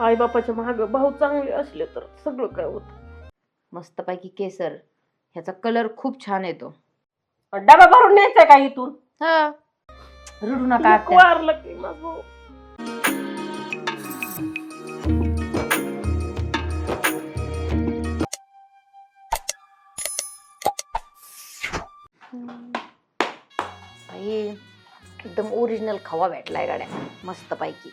आई बापाच्या माग भाऊ चांगले असले तर सगळं काय होत? मस्तपैकी केसर. ह्याचा कलर खूप छान येतो. डबा भरून न्यायचा का इथून? हा. रडू नका आत्या. वारला की माझा भाऊ बाई, एकदम ओरिजिनल खवा भेटलाय गाड्या. मस्त पैकी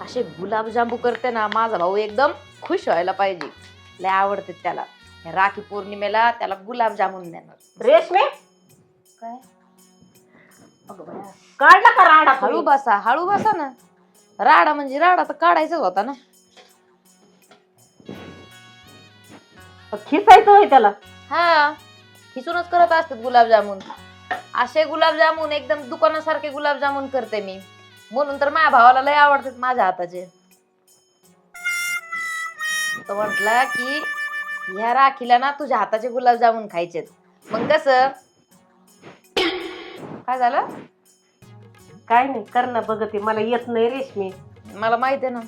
असे गुलाबजांबू करते ना माझा भाऊ एकदम खुश व्हायला पाहिजे. लय आवडते त्याला. राखी पौर्णिमेला त्याला गुलाबजामुन देणार. रेशमे? काय? अगं बाया, काढला का राडा हळू तुम्ही? बसा हळू बसा ना. राडा म्हणजे राडा तर काढायचाच होता ना. खिसायचं होय त्याला? हा. खिसूनच करत असतात गुलाबजामुन. असे गुलाबजामुन एकदम दुकानासारखे गुलाबजामुन करते मी. म्हणून तर माझ्या भावाला लय आवडतात माझ्या हाताचे. तो म्हटला की ह्या राखीला ना तुझ्या हाताचे गुलाबजामुन खायचेत. मग कस? काय झालं? काय नाही कर ना बघते मला येत नाही रेशमी. मला माहिती आहे ना.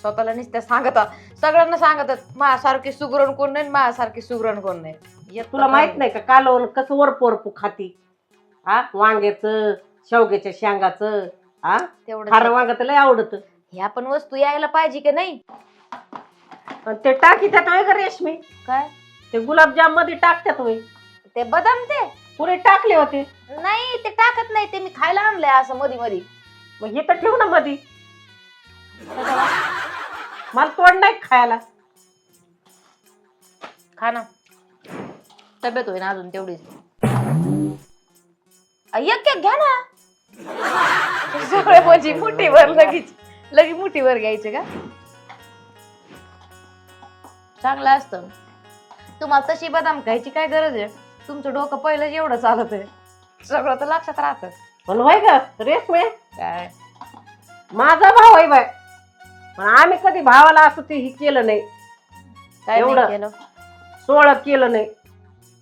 स्वतःला नुसत्या सांगत सगळ्यांना सांगतात माझ्यासारखी सुगरण कोण नाही माझ्यासारखी सुगरण कोण नाही. येत तुला तर माहीत. नाही. का कालवण कसं वरप वरपू खाती? हा वांग्याचं शेवग्याच्या शेंगाचं. हा? तेवढं लय आवडत. ह्या पण वस्तू यायला पाहिजे की नाही? ते टाकी त्यात होय का रेशमी. काय? ते गुलाबजाममध्ये टाकतात होय. ते बदाम ते? पुरे टाकले होते. नाही ते टाकत नाही ते मी खायला आणलंय असं मधी मधी. मग हे तर ठेव ना मधी. मला तोड नाही खायला. खा ना. तब्येत होईना अजून तेवढीच. एक घ्या ना. सगळे म्हणजे मुठीवर लगेच. लगे मुठीवर घ्यायचे का? चांगलं असतं. तुम्हाला तशी बदाम खायची काय गरज आहे? तुमचं डोकं पहिलं एवढं चालत आहे सगळं तर लक्षात राहतं. पण होय का रेशमे. काय? माझा भाव आहे बाय. पण आम्ही कधी भावाला असं ते हे केलं नाही. काय नाही एवढं? केलं? सोळं केलं नाही.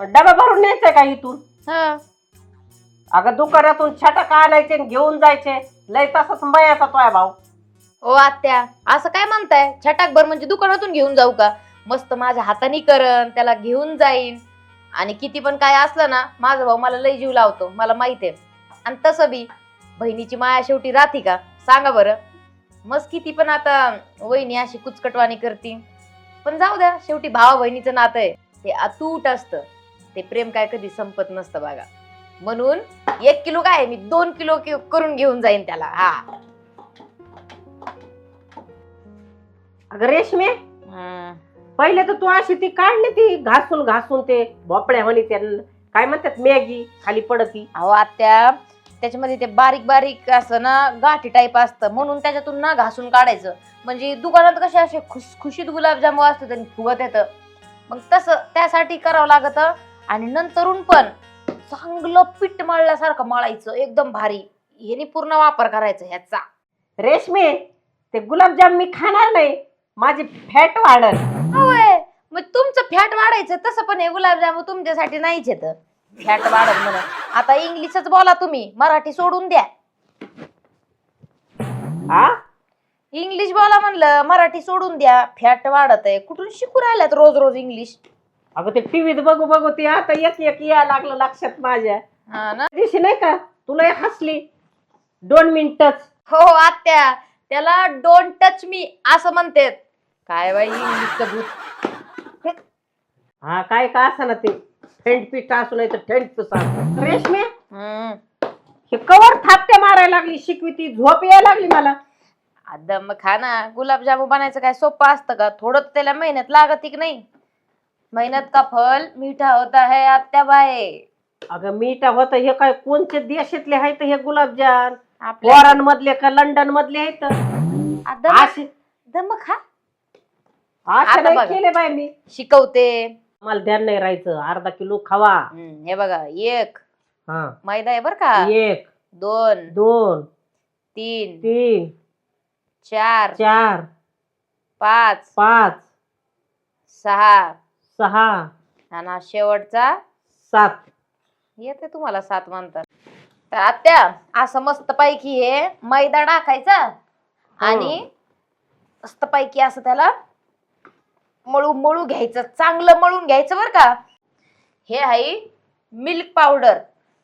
पण डबा भरून न्यायचा का इथून? हा. अगं दुकानातून छटक आणायचे आणि घेऊन जायचे. लय तसंच मयाचा तोय भाऊ. ओ आत्या असं काय म्हणताय? छटाकभर म्हणजे दुकानातून घेऊन जाऊ का? मस्त माझ्या हाताने करन त्याला घेऊन जाईन. आणि किती पण काय असलं ना माझा भाऊ मला लय जीव लावतो मला माहीत आहे. आणि तसं बी बहिणीची माया शेवटी राहते का? सांगा बरं. मस्त किती पण आता वहिनी अशी कुचकटवाणी करती. पण जाऊ द्या शेवटी भावा बहिणीचं नातं आहे. ते अतूट असतं. ते प्रेम काय कधी संपत नसतं बघा. म्हणून एक किलो काय मी दोन किलो करून घेऊन जाईन त्याला. हा. अगं रेशमे. पहिले तर तू अशी ती काढली ती घासून घासून ते भोपळ्या म्हणे त्या काय म्हणतात मॅगी खाली पडती. अहो आत्या त्याच्यामध्ये ते बारीक बारीक असं ना गाठी टाईप असतं. म्हणून त्याच्यातून ना घासून काढायचं. म्हणजे दुकानात कसे असे खुशखुशीत गुलाबजामू असतात आणि फुगत येतं. मग तसं त्यासाठी करावं लागत. आणि नंतरून पण चांगलं पीठ मळल्यासारखं मळायचं एकदम भारी. ह्यानी पूर्ण वापर करायचा ह्याचा. रेशमे ते गुलाबजाम मी खाणार नाही. माझी फॅट वाढल. होय मग तुमचं फॅट वाढायचं तसं पण हे गुलाबजामू तुमच्यासाठी नाहीच येत. फॅट वाढत म्हणून. आता इंग्लिशच बोला तुम्ही मराठी सोडून द्या. हा इंग्लिश बोला म्हणलं मराठी सोडून द्या. फॅट वाढत आहे कुठून शिकू राहिल्यात रोज रोज इंग्लिश? अगं ते टीव्हीत बघू बघू ते आता एक एक यायला लागलं लक्षात माझ्या. हा ना? त्या दिवशी नाही का तुला एक हसली. दोन मिनिटच. हो हो, आत्या. त्याला डोंट टच मी असं म्हणतेत. काय बाई इंग्लिशचं भूत. हा काय का असं ना ते थेंड पीठ असू नाही तर थेंड. रेशमे हम्म. हे कवर थापट्या मारायला लागली शिकवी ती झोप यायला लागली मला. आता मग खा ना. गुलाबजामू बनायचं काय सोपं असतं का? थोडं तर त्याला मेहनत लागत की नाही? मेहनत का फल मीठा होता है आत्या बाय. अगं मीठ होत हे काय कोणते देशातले आहेत हे गुलाबजाम? आपल्या फॉरेन मधले का लंडन मधले आहेत असे दम खा असे नाही. केले बाय मी. शिकवते. मला ध्यान नाही राहायचं. अर्धा किलो खावा. हम्म, हे बघा एक. हा. मैदा आहे बर का? एक. दोन. दोन. तीन. तीन. चार. चार. पाच. पाच. सहा. सहा. आणि हा शेवटचा. सात. येते तुम्हाला सात म्हणतात. तर आत्या असं मस्त पैकी हे मैदा टाकायचा आणि मस्तपैकी असं त्याला मळू मळू घ्यायचं. चांगलं मळून घ्यायचं बरं का. हे आहे मिल्क पावडर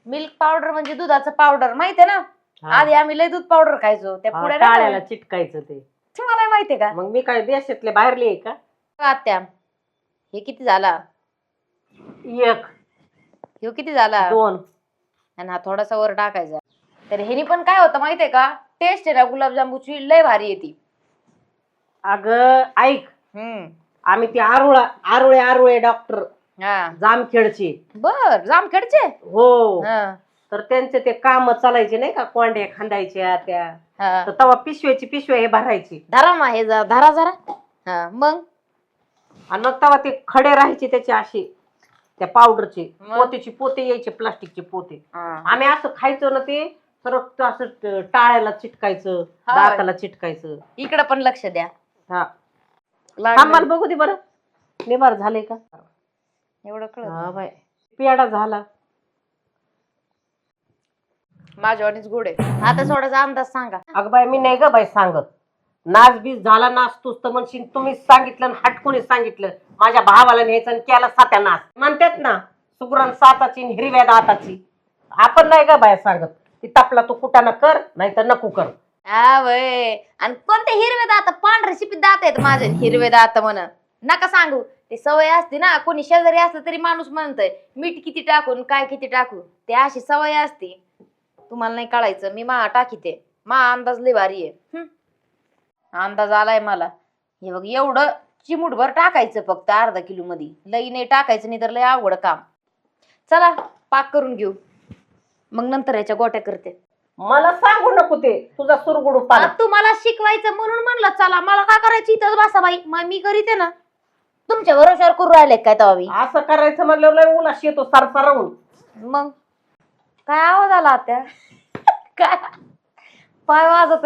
मिल्क पावडर म्हणजे दुधाचं पावडर माहितीये ना? आधी आम्ही लय दूध पावडर खायचो. त्या हा, पुढे टाळ्याला चिटकायचं ते. तुम्हाला माहितीये का? मग मी काय देशातले बाहेरले आहे का? आत्या हे किती झाला? एक. हे किती झाला? दोन. आणि हा थोडासा वर टाकायचा. तर ह्यानी पण काय होतं माहितीये का? टेस्ट आहे ना गुलाबजामुनची लय भारी येते अग ऐक. हम्म. आम्ही ती आरुळा आरुळे आरुळे डॉक्टर हा. जामखेडचे. बर जामखेडचे? हो. हा. तर त्यांचे ते काम चालायचे नाही का कोंड्या खांदायच्या त्या. हा. तर तेव्हा पिशव्याची पिशव्या हे भरायची. धरा मा हे जा- धरा जरा. हा मग? आणि मग तेव्हा ते खडे राहायचे त्याचे असे त्या पावडरचे मग? पोतेची पोते यायचे प्लास्टिकचे पोते. हा. आम्ही असं खायचो ना ते ते असं ट- टाळ्याला चिटकायचं हा. दाताला चिटकायचं. इकडं पण लक्ष द्या. हा. लागलं. थांब मला बघू दे बरं. निवार झाले का? एवढं कळत हा बाय. पेडा झाला. माझ्यावानीच गोड आता थोडासा अंदाज सांगा. अगं बाय मी नाही ग बाय सांगत. नाच बीज झाला नाच तूच तर म्हणशील तुम्हीच सांगितलं आणि हटकूनच सांगितलं. माझ्या भावाला न्यायचं आणि त्याला सात्या नाच म्हणतात ना सुगरण साताची आणि हिरव्या दाताची. आपण नाही का बाहेर सांगत. ती तपला तू कुटाना कर नाही तर नको कर. हा आणि कोणते हिरवे दात? पांढरे शिपीत दात आहेत माझे. हिरवे दात म्हण. नका सांगू. ते सवय असते ना कोणी शेजारी असलं तरी माणूस म्हणतंय मीठ किती टाकून काय किती टाकू? ते अशी सवय असते. तुम्हाला नाही कळायचं. मी मा टाकीते. मा अंदाज लय भारी आहे. हं. अंदाज आलाय मला. हे बघ एवढं चिमूटभर टाकायचं फक्त अर्धा किलो मध्ये लई नाही टाकायचं नाही तर लय अवघड काम. चला पाक करून घेऊ. मग नंतर याच्या गोट्या करते. मला सांगू नको ते. तुझा सुरगुडू पाला. आता तुम्हाला शिकवायचं म्हणून म्हणलं चला मला काय करायची इथंच बसा बाई. मग मी करीते ना. तुमच्या भरोश्यावर करू राहिले काय तेव्हा मी? असं करायचं म्हणल्यावर लय उलाश येतो सरसरावून मग? काय आवाज आला आता काय? पाय वाजत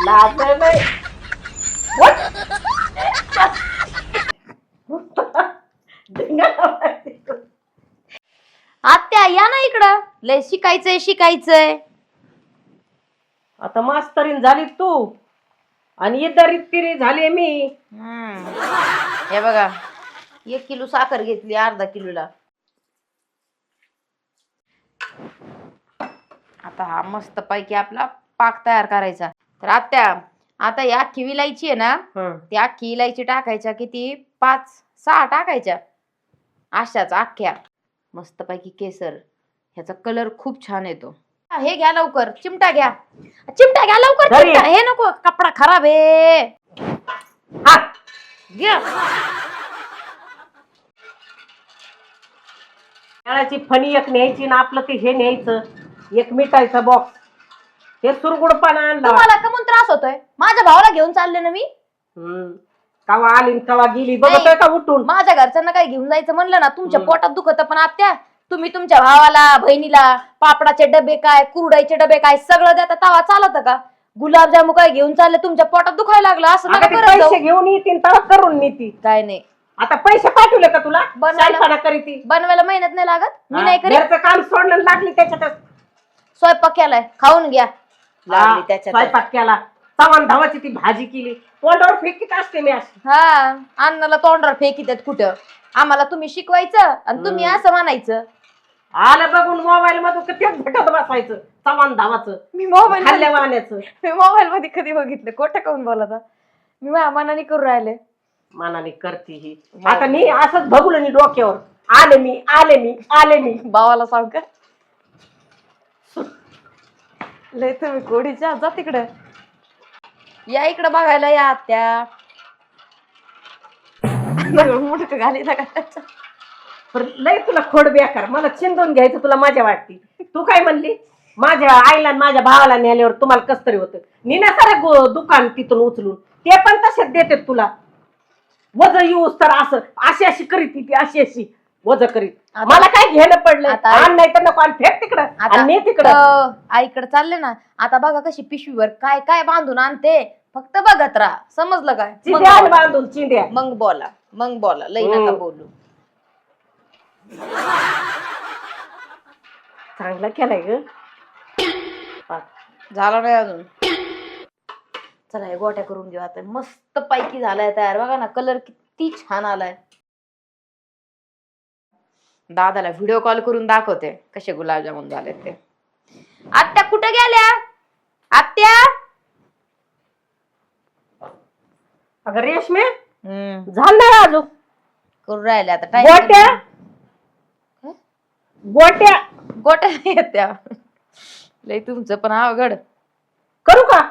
वय लाज आहे बाई. आत्या या ना इकडं. लय शिकायचंय शिकायचंय. आता मास्तरीन झाली तू. आणि इदारीत तिरी झाली मी. हे बघा एक किलो साखर घेतली अर्धा किलोला. आता हा मस्त पैकी आपला पाक तयार करायचा. तर आत्या आता या अख्खी विलायची आहे ना हं. ती अख्खी इलायची टाकायच्या किती? पाच सहा टाकायच्या. अशाच अख्ख्या मस्त पैकी केसर. ह्याचा कलर खूप छान येतो. हा, घ्या लवकर. चिमटा घ्या. चिमटा घ्या लवकर घरी. चिमटा. हे नको कपडा खराब आहे. हा घ्या. फणी एक न्यायची ना आपलं ते हे न्यायचं. एक मिठाईचा बॉक्स हे सुरगुड पाना आणला. तुम्हाला का म्हणून त्रास होतोय? माझ्या भावाला घेऊन चालले ना मी? हम्म. कवा आली न कवा गेली. बघतोय का उठून? माझ्या घरच्यांना काही घेऊन जायचं म्हणलं ना तुमच्या हम्म. पोटात दुखत पण आत्या तुम्ही तुमच्या भावाला बहिणीला पापडाचे डबे काय कुरडाईचे डबे काय सगळं देता तवा चालत का? गुलाबजामू काय घेऊन चालले तुमच्या पोटात दुखायला लागलं असं अगं नका ते करत पैसे जाऊ. घेऊन येतील तर करून नेती काय नाही. आता पैसे पाठवले का तुला? बनवायला- करीती. बनवायला मेहनत नाही लागत? मी नाही करीत. घरचं काम सोडलं आणि लागली त्याच्यातच. स्वयंपाक केलाय खाऊन घ्या. लागली त्याच्यात. स्वयंपाक केला. धावाची ती भाजी केली. तोंडावर फेकीत असते मी अशी. हा अन्नाला तोंडावर फेकीत कुठं? आम्हाला तुम्ही शिकवायचं आणि तुम्ही हम्म. असं म्हणायचं. आलं बघून मोबाईल मधून तेच भेटत बसायचं. चव्हाण धावाचं. मी मोबाईल खाल्ल्या मी मोबाईल मध्ये कधी बघितलं? कोठं काऊन बोलत मी माझ्या मनाने करू राहिले. मनाने करते ही. आता मी असंच बघलं मी डोक्यावर. आले मी आले मी आले मी. भावाला सांग का? लय तुम्ही कोडीच्या जा तिकडे. या इकडे बघायला या आत्या. मुडक घाली का त्याच्या पण लय तुला खोड बेकार. मला चिंदून घ्यायचं तुला मजा वाटते. तू काय म्हणली? माझ्या आईला आणि माझ्या भावाला नेल्यावर तुम्हाला कस तरी होतं? निना सारं गो- दुकान तिथून उचलून. ते पण तसेच देते तुला. वज येऊस तर असं अशी अशी करीत ती अशी अशी. वज करीत. मला काय घेणं पडलं आता- आण नाही तर नको आणि फेक तिकडं. आणि ने तिकडं. आईकडे चालले ना आता बघा कशी पिशवीवर काय काय बांधून आणते. फक्त बघत राहा. समजलं काय? मग चिंध्या आण बोला. बांधून चिंध्या. मग बोला. मग बोला. लई नका हम्म. बोलू. चांगला केलाय ग. झालं नाही अजून. चला हे गोट्या करून घेऊ आता. मस्त पैकी झालाय तयार. बघा ना कलर किती छान आलाय. दादाला व्हिडिओ कॉल करून दाखवते. कसे गुलाबजामुन झाले ते. आत्या कुठे गेल्या? आत्या? अगं रेशमे हम्म. झालं नाही अजून? करून राहिले आता. गोट्या? गोट्या? गोट्या? नाही येत त्या. लय तुमचं पण अवघड. करू का?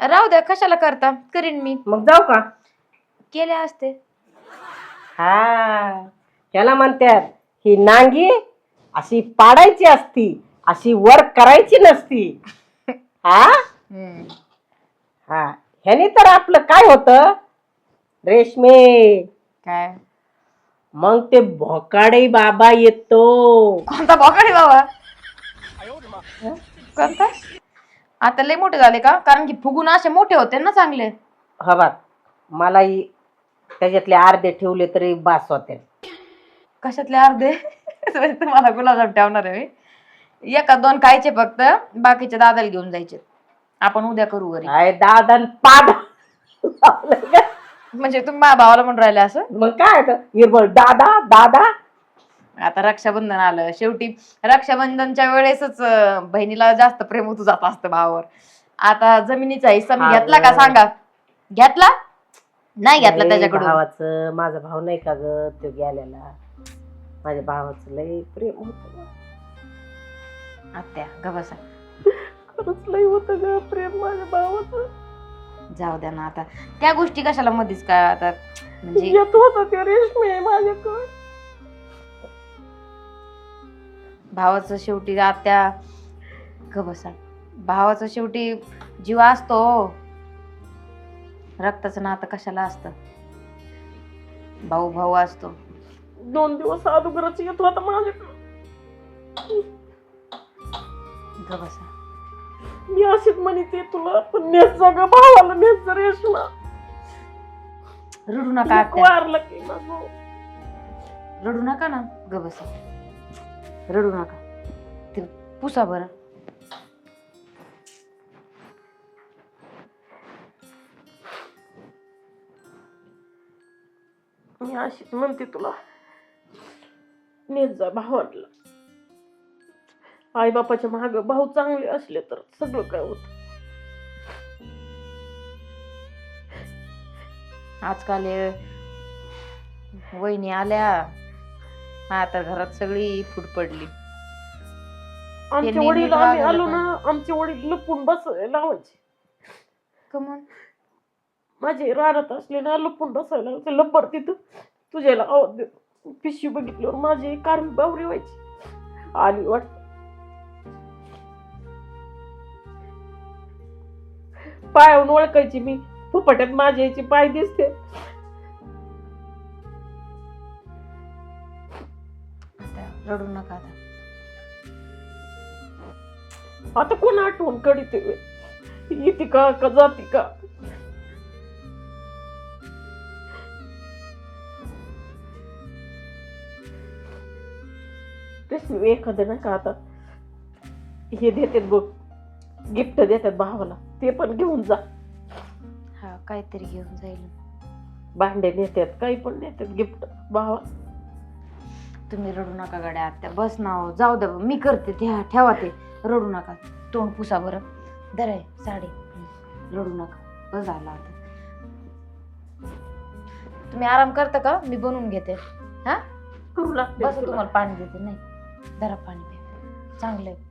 राहू द्या कशाला करता? करीन मी. मग जाऊ का? केले असते. हा. त्याला म्हणतात ही नांगी अशी पाडायची असती अशी वर करायची नसती. हा. हा. ह्यानी तर आपलं काय होत? रेशमे. काय? मग ते भोकाडे बाबा येतो. कोणता बॉकडे बाबा? कोणता? आता लय मोठे झाले का? कारण की फुगून असे मोठे होते ना चांगले. हा बघ मलाही त्याच्यातले अर्धे ठेवले तरी बास होते कशातले अर्धे? तुम्हाला गुलाबजाम ठेवणार आहे मी. एका दोन खायचे फक्त बाकीचे दादाला घेऊन जायचे. आपण उद्या करू घरी. दादा न पाड. म्हणजे तुम्ही माझ्या भावाला म्हणून राहिले असं? मग काय तर निर्मळ दादा दादा. आता रक्षाबंधन आलं. शेवटी रक्षाबंधनच्या वेळेसच अं, बहिणीला जास्त प्रेम होत जात असतं भावावर. आता जमिनीचा हिस्सा मी घेतला का. सांगा? घेतला? नाही घेतला नाही, त्याच्याकडून. भावाचं. माझा भाव नाही का ग? तो गेलेला. माझ्या भावाचं लय प्रेम होत आत्या गबसा खरंच लय होत ग प्रेम माझ्या भावाचं. जाऊ द्या ना आता. त्या गोष्टी कशाला मध्येच काय आता? म्हणजे येत होता ते रेशमे माझ्याकडे. भावाचं शेवटी आत्या गबसा भावाचं शेवटी जीव असतो रक्ताचं नातं कशाला असतं? भाऊ भाऊ असतो. दोन दिवस अगोदरच येत होता माझ्याकडे गबसा मी अशीच म्हणते तुला पण नेस जा ग भावाला नेस जा रेशमा रडू नका आत्या. वारला की माझं रडू नका ना. ग बसा. रडू नका. ते पुसा बरं. मी अशीच म्हणते तुला. नेत जा आई बापाच्या माग भाऊ चांगले असले तर सगळं काय होत? आजकाल वहिनी आल्या आता घरात सगळी फूट पडली. आमचे वडील आम्ही आलो ना आमचे वडील लपून बसायला लावायचे. कमन? माझे रानात असले ना लपून बसायला लब्बर तिथं तुझ्याला आवाज देतो. पिशवी बघितल्यावर माझी कारवी बावरी व्हायची. आली वाटत. पायावरून ओळखायची मी. फुफट्यात माझ्या याची पाय दिसते. आता रडू नका आता. कोण आठवण करीत येते का का जाती का? तेच एखादं नाही का आता हे देतात बघ गिफ्ट देतात भावाला ते पण घेऊन जा. हा काहीतरी घेऊन जाईल. भांडे नेतात काही पण नेतात गिफ्ट भावा. तुम्ही रडू नका गाड्या आत्या बस ना हो, जाऊ द्या बा. मी करते ते हा, ठेवा ते रडू नका तोंड पुसा बरं. दर आहे साडी रडू नका बस झाला आता. तुम्ही आराम करता का? मी बनवून घेते. हा? करू लागते बस तुला. तुम्हाला पाणी देते नाही. जरा पाणी प्या. चांगलं आहे.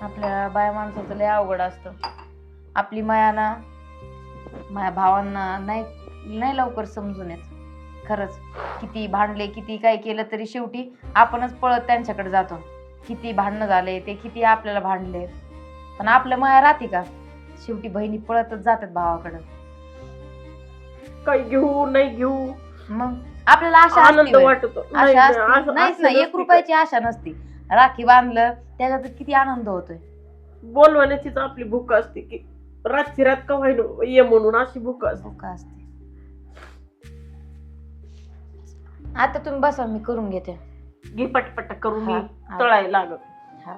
आपल्या बाया माणसाचं लय अवघड असतं. आपली माया ना माझ्या भावांना नाही नाही लवकर समजून येत. खरंच किती भांडले किती काय केलं तरी शेवटी आपणच पळत त्यांच्याकडे जातो. किती भांडणं झाले ते किती आपल्याला भांडले. पण आपल्या माया राहते का? शेवटी बहिणी पळतच जातात भावाकडं. काही घेऊ नाही घेऊ. मग आपल्याला आशा असते आनंद होय. वाटतो. नाही, आशा नाही, असते. असं- नाहीच असं ना एक नसते रुपयाची आशा नसती. राखी बांधलं त्याच्यात किती आनंद होतोय. बोलवण्याचीच आपली भूक असते की रातची रात का व्हायनो ये म्हणून अशी भूक असते. धोका असते. आता तुम्ही बसा मी करून घेते. घे पटपट करून हा, मी हा. तळायला लागत हा.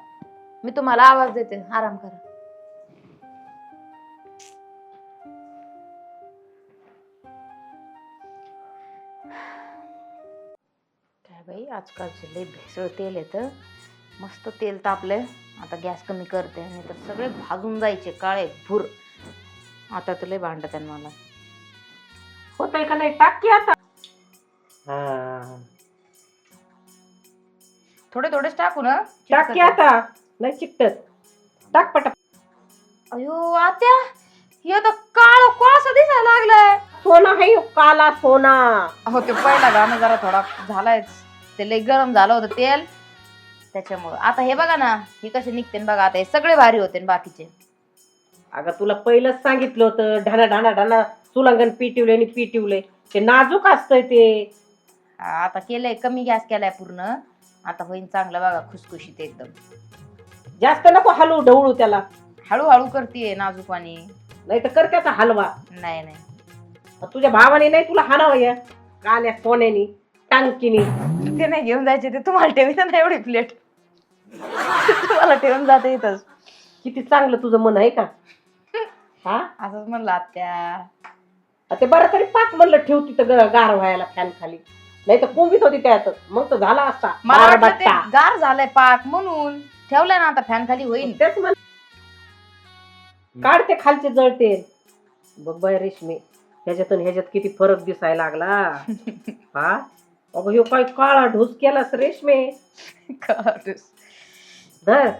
मी तुम्हाला आवाज देते. आराम करा. आजकालचे लय भेसळ तेल येतं मस्त तेल तापलंय. आता गॅस कमी करते नाही तर सगळे भाजून जायचे काळे भूर. आता तुला भांडत आहे मला. होतंय का नाही? टाक की आता. थोडे थोडेच टाकू ना. टाक की आता. नाही चिकटत. टाक पटा अयो आत्या हे तर काळ कोळसा दिसायला लागलाय. सोना आहे ह्यो, काला सोना. हो ते पहिला गाणं जरा थोडा झालाय ते लय गरम झालं होतं तेल. त्याच्यामुळं. आता हे बघा ना हे कसे निघते बघा आता हे सगळे भारी होते न बाकीचे. अगं तुला पहिलंच सांगितलं होतं ढाना ढाना ढाना सुलांगण पिटिवले आणि पिटिवले ते नाजूक असतंय ते. आता केलंय कमी गॅस केलाय पूर्ण. आता होईन चांगलं बघा खुसखुशीत एकदम. जास्त नको हलवू ढवळू त्याला. हळूहळू करते नाजूकवाणी. नाही तर कर त्याचा हलवा. नाही नाही. तुझ्या भावाने नाही तुला हाणावं या. काल्या सोन्यानी टांकीनी ते नाही घेऊन जायचे ते तुम्हाला ठेवीत ना एवढी प्लेट तुम्हाला ठेवून जाते इथंच. किती चांगलं तुझं मन आहे का? हा? असंच म्हणलं आत्या. आ ते बरं तरी पाच म्हणलं ठेव तिथं ग- गार व्हायला फॅन खाली. नाही तर कोंबीत होती त्यात. मग तर झाला असता. मला वाटलं ते बारबट्टा. गार झालंय पाक म्हणून. ठेवलंय ना आता फॅन खाली होईल. तेच म्हण काढते खालचे जळते बघ बाय रेशमी ह्याच्यातून ह्याच्यात किती फरक दिसायला लागला. हा? अगं ह्यो काय काळा ढोस केलास रेशमे? धर.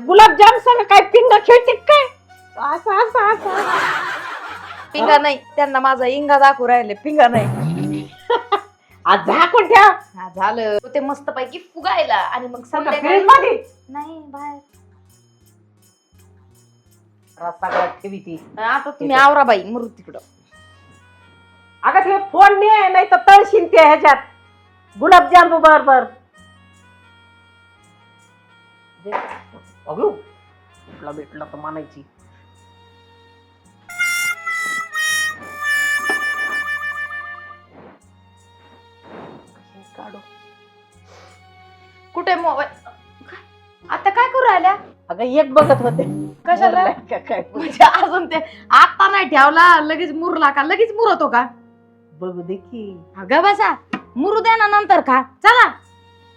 गुलाबजाम सगळं काय पिंग खेळते काय? असं असं असं असं. पिंगा नाही त्यांना माझा इंगा दाखवू राहिले पिंगा नाही. आज झाकून ठेव. हा, झालं. ते मस्त पैकी फुगायला आणि मग फ्रीज संध्याकाळी मध्ये? नाही बाहेर. ठेवी ती. आता तुम्ही आवरा बाई मरू तिकडं. अगं ते फोन ने नाही तर तळशील ते ह्याच्यात. गुलाबजाम बरोबर अगं भेटला भेटला तर मानायची. कुठे मोबाईल आता काय करू राहिल्या? अगं एक बघत होते. कशाला? का काय? म्हणजे अजून ते आता नाही ठेवला लगेच मुरला का? लगेच मुरतो का? बघू दे की. अगं बसा. मुरू द्या ना नंतर खा चला.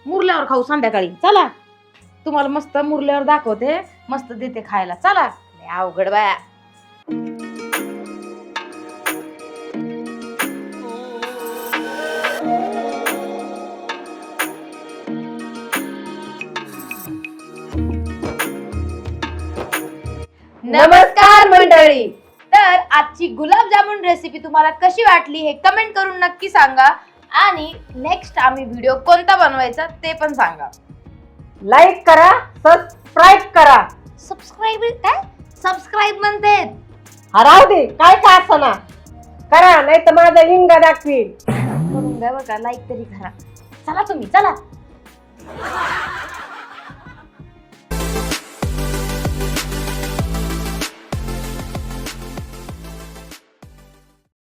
मुरल्यावर खाऊ संध्याकाळी. चला. तुम्हाला मस्त मुरल्यावर दाखवते. मस्त देते खायला. चला. लय अवघड बाया. नमस्कार मंडळी. तर आजची गुलाबजामुन रेसिपी तुम्हाला कशी वाटली हे कमेंट करून नक्की सांगा. आणि नेक्स्ट आम्ही व्हिडिओ कोणता बनवायचा ते पण सांगा. लाईक करा सबस्क्राईब करा. सबस्क्राईब काय? सबस्क्राईब म्हणते. हा राहू दे काय का असना. करा नाही तर माझा इंगा दाखवील करून द्या बघा लाईक तरी करा. चला तुम्ही चला.